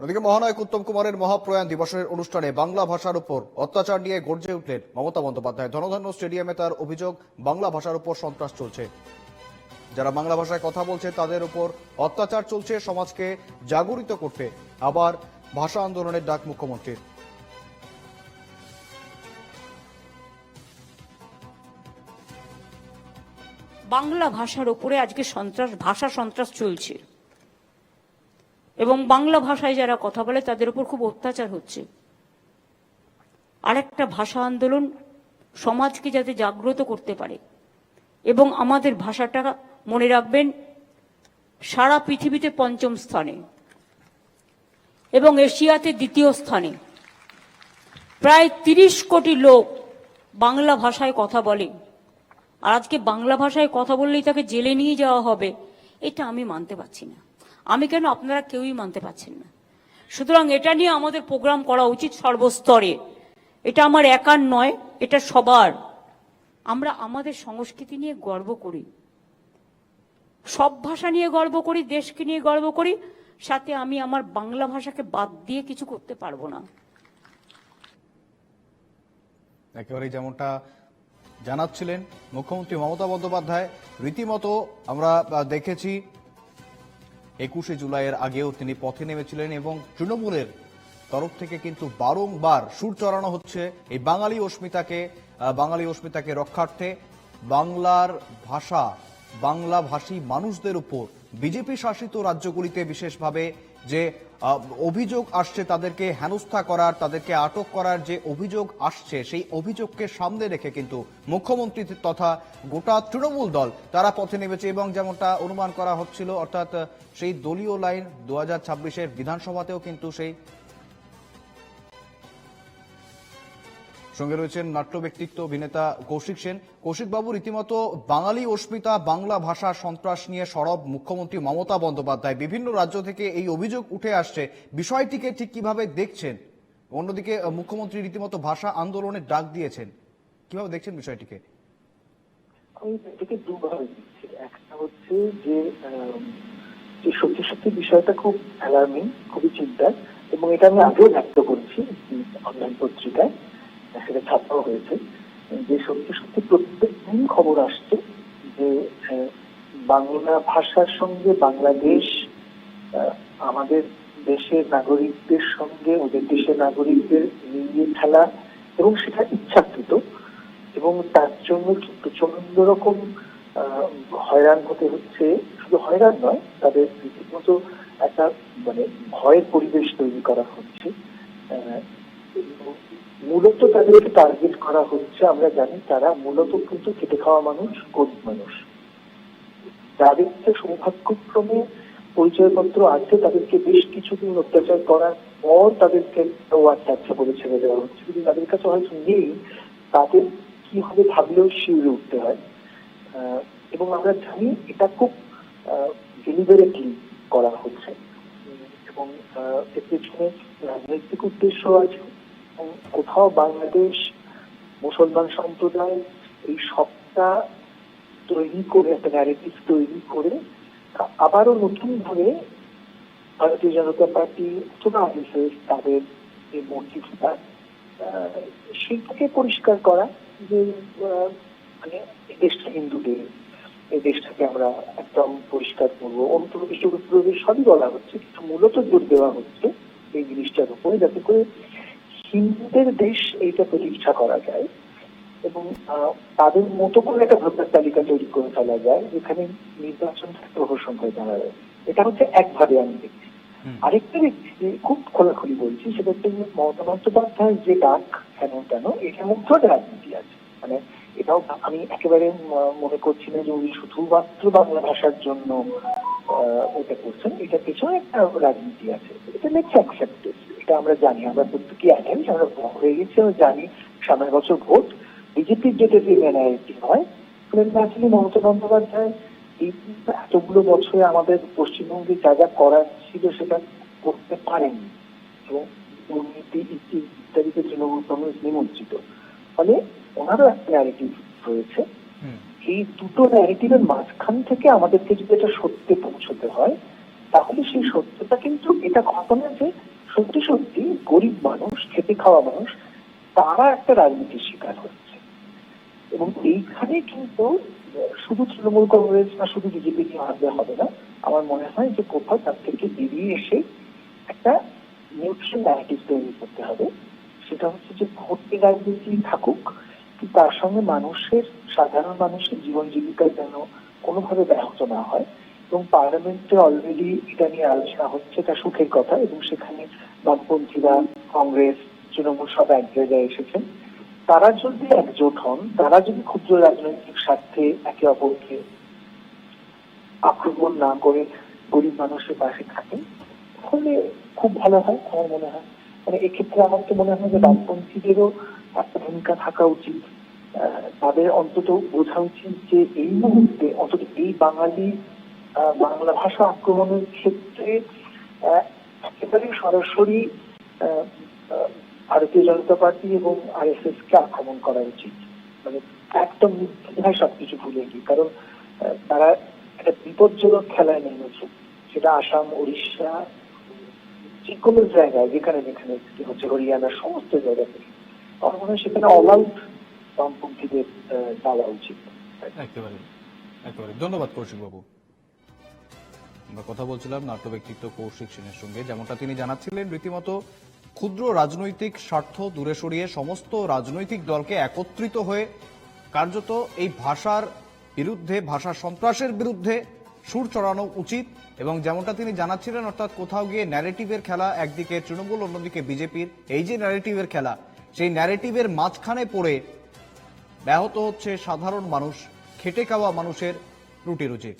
ওদিকে মহানায়ক উত্তম কুমারের মহাপ্রয়াণ দিবসের অনুষ্ঠানে বাংলা ভাষার উপর অত্যাচার নিয়ে গর্জে উঠলেন মমতা বন্দ্যোপাধ্যায়। ধনধন্য স্টেডিয়ামে তার অভিযোগ, বাংলা ভাষার উপর সন্ত্রাস চলছে। যারা বাংলা ভাষায় কথা বলছে, তাদের উপর অত্যাচার চলছে সমাজকে জাগরিত করতে। আবার ভাষা আন্দোলনের ডাক মুখ্যমন্ত্রীর। বাংলা ভাষার উপরে আজকে সন্ত্রাস, ভাষা সন্ত্রাস চলছে। এবং বাংলা ভাষায় যারা কথা বলে, তাদের উপর খুব অত্যাচার হচ্ছে। আরেকটা ভাষা আন্দোলন সমাজকে যাতে জাগ্রত করতে পারে এবং আমাদের ভাষাটা মনে রাখবেন, সারা পৃথিবীতে পঞ্চম স্থানে এবং এশিয়াতে দ্বিতীয় স্থানে। প্রায় তিরিশ কোটি লোক বাংলা ভাষায় কথা বলে। আর আজকে বাংলা ভাষায় কথা বললেই তাকে জেলে নিয়ে যাওয়া হবে, এটা আমি মানতে পারছি না। আমি কেন আপনারা কেউই মানতে পারছেন না? সুতরাং এটা নিয়ে আমাদের প্রোগ্রাম করা উচিত সর্বস্তরে। এটা আমার একার নয়, এটা সবার। আমরা আমাদের সংস্কৃতি নিয়ে গর্ব করি। সব ভাষা নিয়ে গর্ব করি, দেশকে নিয়ে গর্ব করি, সাথে আমি আমার বাংলা ভাষাকে বাদ দিয়ে কিছু করতে পারব না। একেবারে যেমনটা জানাচ্ছিলেন মুখ্যমন্ত্রী মমতা বন্দ্যোপাধ্যায়, রীতিমতো আমরা দেখেছি একুশে জুলাইয়ের আগেও তিনি পথে নেমেছিলেন এবং তৃণমূলের তরফ থেকে কিন্তু বারংবার সুর চড়ানো হচ্ছে। এই বাঙালি অস্মিতাকে বাঙালি অস্মিতাকে রক্ষার্থে বাংলার ভাষা, বাংলাভাষী মানুষদের উপর বিজেপি শাসিত রাজ্যগুলিতে বিশেষভাবে যে অভিযোগ আসছে তাদেরকে হেনস্থা করার, তাদেরকে আটক করার যে অভিযোগ আসছে, সেই অভিযোগকে সামনে রেখে কিন্তু মুখ্যমন্ত্রী তথা গোটা তৃণমূল দল তারা পথে নেমেছে এবং যেমনটা অনুমান করা হচ্ছিল, অর্থাৎ সেই দলীয় লাইন দু হাজার বিধানসভাতেও কিন্তু সেই সঙ্গে রয়েছেন নাট্য ব্যক্তিত্ব অভিনেতা কৌশিক সেন। কৌশিক বাবু, রীতিমতো বাঙালি অস্মিতা, বাংলা ভাষা সন্ত্রাস নিয়ে সরব মুখ্যমন্ত্রী মমতা বন্দ্যোপাধ্যায়। বিভিন্ন রাজ্য থেকে এই অভিযোগ উঠে আসছে। বিষয়টিকে ঠিক কীভাবে দেখছেন? অন্যদিকে মুখ্যমন্ত্রী রীতিমতো ভাষা আন্দোলনের ডাক দিয়েছেন। কীভাবে দেখছেন বিষয়টিকে? আমি এটাকে দুভাবে দিচ্ছি একটা হচ্ছে যে সত্যি সত্যি বিষয়টা খুব অ্যালার্মিং খুবই চিন্তার, এবং এটা আমি আগেও ব্যক্ত করেছি অনলাইন পত্রিকায়। সেটা ছাপাও হয়েছে। যে সত্যি সত্যি প্রত্যেক দিন খবর আসছে যে বাংলা ভাষার সঙ্গে বাংলাদেশ আমাদের দেশের নাগরিকদের সঙ্গে, ওদের দেশের নাগরিকদের মিলিয়ে খেলা এবং সেটা ইচ্ছাকৃত এবং তার জন্য প্রচণ্ড রকম হয়রান হতে হচ্ছে, শুধু হয়রান নয়, তাদের রীতিমতো একটা মানে ভয়ের পরিবেশ তৈরি করা হচ্ছে। মূলত তাদেরকে টার্গেট করা হচ্ছে, আমরা জানি তারা মূলত কিন্তু খেটে খাওয়া মানুষ, গরিব মানুষ। যাদের যে সৌভাগ্যক্রমে পরিচয়পত্র আছে, তাদেরকে বেশ কিছুদিন অত্যাচার করার পর তাদেরকে ও আচ্ছা আচ্ছা বলে ছেড়ে দেওয়া হচ্ছে। যদি তাদের কাছে হয়তো নেই, তাদের কি হবে ভাবলেও শিউরে উঠতে হয়। এবং আমরা জানি এটা খুব ডেলিভারেটলি করা হচ্ছে। এবং এর পেছনে রাজনৈতিক উদ্দেশ্য আছে। কোথাও বাংলাদেশ মুসলমান সম্প্রদায় এই সবটা তৈরি করে, একটা ন্যারেটিভ তৈরি করে আবারও নতুন ভাবে ভারতীয় জনতা পার্টি অথবা তাদের যে মোটিভটা সেইটাকে পরিষ্কার করা যে মানে এই দেশটা হিন্দুদের, এই দেশটাকে আমরা একদম পরিষ্কার করব। অন্তর্দেশ প্রদেশ সবই বলা হচ্ছে, কিন্তু মূলত জোর দেওয়া হচ্ছে এই জিনিসটার উপরে, যাতে করে হিন্দুদের দেশ এইটা প্রতিষ্ঠা করা যায় এবং তাদের মতো করে একটা ভোটার তালিকা তৈরি করে ফেলা যায় যেখানে নির্বাচন প্রহর সংখ্যায় দাঁড়া যায় এটা হচ্ছে একভাবে আমি দেখছি। আরেকটা দেখছি যে খুব খোলাখুলি বলছি সেটা হচ্ছে মমতা বন্দ্যোপাধ্যায়ের যে ডাক কেন কেন এটার মধ্যেও রাজনীতি আছে। মানে এটাও আমি একেবারে মনে করছি না যে উনি শুধুমাত্র বাংলা ভাষার জন্য আহ, ওটা করছেন এটা পেছনে একটা রাজনীতি আছে। এটা মেক্স অ্যাকসেপ্টেড এটা আমরা জানি আমরা প্রত্যেকেই আছেন আমরা বড় হয়ে গেছি আমরা জানি সামনের বছর ভোট বিজেপির যেটা যে ন্যায়ারিটি হয় আসলে মমতা বন্দ্যোপাধ্যায় এই এতগুলো বছরে আমাদের পশ্চিমবঙ্গে যা যা করার ছিল সেটা করতে পারেনি। এবং দুর্নীতি ইত্যাদি ইত্যাদিতে তৃণমূল কংগ্রেস নিমজ্জিত। ফলে ওনারও একটা ন্যারেটিভ রয়েছে। এই দুটো ন্যারেটিভের মাঝখান থেকে আমাদেরকে যদি এটা সত্যে পৌঁছতে হয় তাহলে সেই সত্যটা কিন্তু এটা ঘটনা যে সত্যি সত্যি গরিব মানুষ খেতে খাওয়া মানুষ, তারা একটা রাজনীতির শিকার হচ্ছে। এবং এইখানে কিন্তু, শুধু তৃণমূল কংগ্রেস বা শুধু বিজেপি নিয়ে ভাবলে হবে না। আমার মনে হয় যে কোথাও তার থেকে বেরিয়ে এসে একটা নিউট্রাল ন্যারেটিভ তৈরি করতে হবে। সেটা হচ্ছে যে ভর্তি রাজনীতি থাকুক তার সঙ্গে মানুষের, সাধারণ মানুষের জীবন জীবিকা যেন কোনোভাবে ব্যাহত না হয়। এবং পার্লামেন্টে অলরেডি এটা নিয়ে আলোচনা হচ্ছে, এটা সুখের কথা। এবং সেখানে বামপন্থীরা, কংগ্রেস, তৃণমূল সব এক জায়গায় এসেছেন তারা যদি একজোট হন, তারা যদি ক্ষুদ্র রাজনৈতিক স্বার্থে একে অপরকে আক্রমণ না করে গরিব মানুষের পাশে থাকেন তাহলে খুব ভালো হয়, আমার মনে হয়। মানে এক্ষেত্রে আমার তো মনে হয় যে বামপন্থীদেরও একটা ভূমিকা থাকা উচিত। তাদের অন্তত বোঝা উচিত যে এই মুহূর্তে, অন্তত এই বাঙালি বাংলা ভাষা আক্রমণের ক্ষেত্রে একেবারে সরাসরি ভারতীয় জনতা পার্টি এবং আরএসএস কে আক্রমণ করা উচিত। মানে একদম নির্দ্বিধায় সবকিছু ভুলে গিয়ে, কারণ তারা একটা বিপজ্জনক খেলায় নেমেছে। সেটা আসাম উড়িষ্যা যে কোনো জায়গায়, যেখানে যেখানে হচ্ছে হরিয়ানা, সমস্ত জায়গা থেকে আমার মনে হয় সেখানে অল আউট বামপন্থীদের যাওয়া উচিত। একেবারে একেবারে। ধন্যবাদ কৌশিক বাবু আমরা কথা বলছিলাম নাট্য ব্যক্তিত্ব কৌশিক সেনের সঙ্গে। যেমনটা তিনি জানাচ্ছিলেন, রীতিমতো ক্ষুদ্র রাজনৈতিক স্বার্থ দূরে সরিয়ে সমস্ত রাজনৈতিক দলকে একত্রিত হয়ে কার্যত এই ভাষার বিরুদ্ধে, ভাষা সন্ত্রাসের বিরুদ্ধে সুর চড়ানো উচিত এবং যেমনটা তিনি জানাচ্ছিলেন, অর্থাৎ কোথাও গিয়ে ন্যারেটিভের খেলা, একদিকে তৃণমূল, অন্যদিকে বিজেপির, এই যে ন্যারেটিভের খেলা, সেই ন্যারেটিভের মাঝখানে পড়ে ব্যাহত হচ্ছে সাধারণ মানুষ, খেটে খাওয়া মানুষের রুটি রুজি